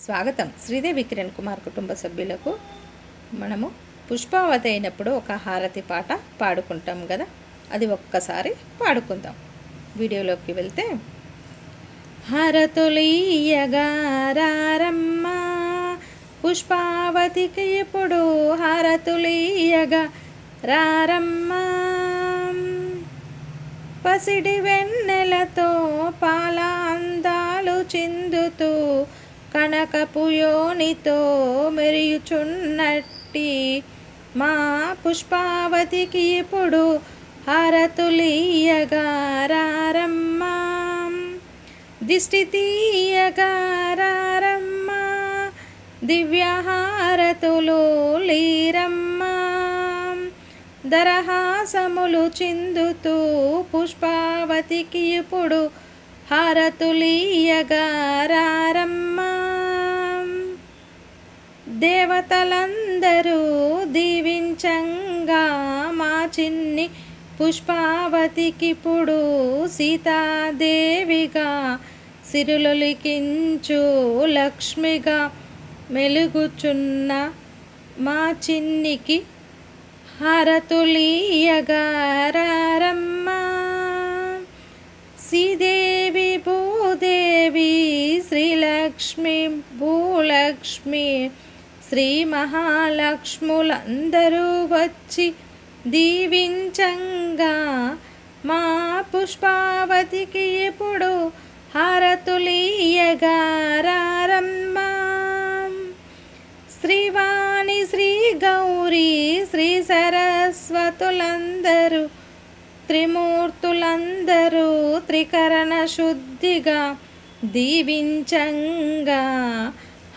స్వాగతం. శ్రీదేవి కిరణ్ కుమార్ కుటుంబ సభ్యులకు మనము పుష్పావతి అయినప్పుడు ఒక హారతి పాట పాడుకుంటాం కదా? అది ఒక్కసారి పాడుకుందాం. వీడియోలోకి వెళ్తే హారతులీయగారమ్మ పుష్పావతికి ఎప్పుడు హరతులీయగా రారమ్మ పసిడి వెన్నెలతో పాల అందాలు చిందుతూ కనకపు యోనితో మెరియుచున్నట్టి మా పుష్పావతికి ఇప్పుడు హరతులీయగారమ్మా దిష్టి తీయగారమ్మా దివ్యహారతులు లీరమ్మా. దరహాసములు చిందుతూ పుష్పావతికి ఇప్పుడు హారతులీయగారమ్మ దేవతలందరూ దీవించంగా మా చిన్ని పుష్పావతికిప్పుడు సీతాదేవిగా సిరులొలికించు లక్ష్మిగా మెలుగుచున్న మా చిన్నికి హరతులీయగారమ్మ శ్రీదేవి భూదేవి శ్రీలక్ష్మి భూలక్ష్మి శ్రీ మహాలక్ష్ములందరూ వచ్చి దీవించంగా. మా పుష్పావతికి ఎప్పుడు హరతులీయగారమ్మ శ్రీవాణి శ్రీ గౌరీ శ్రీ సరస్వతులందరూ త్రిమూర్తులందరూ త్రికరణ శుద్ధిగా దీవించంగా.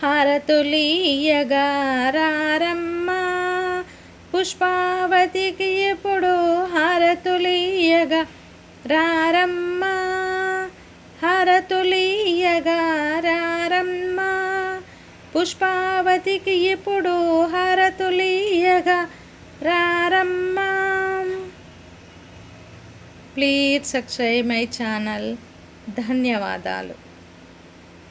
హారతులీయగారమ్మ పుష్పావతికి ఎప్పుడు హారతులీయగా రారమ్మ. హారతులీయగారమ్మ పుష్పావతికి ఎప్పుడు హారతులీయగా రారమ్మ. Please subscribe my channel. ధన్యవాదాలు.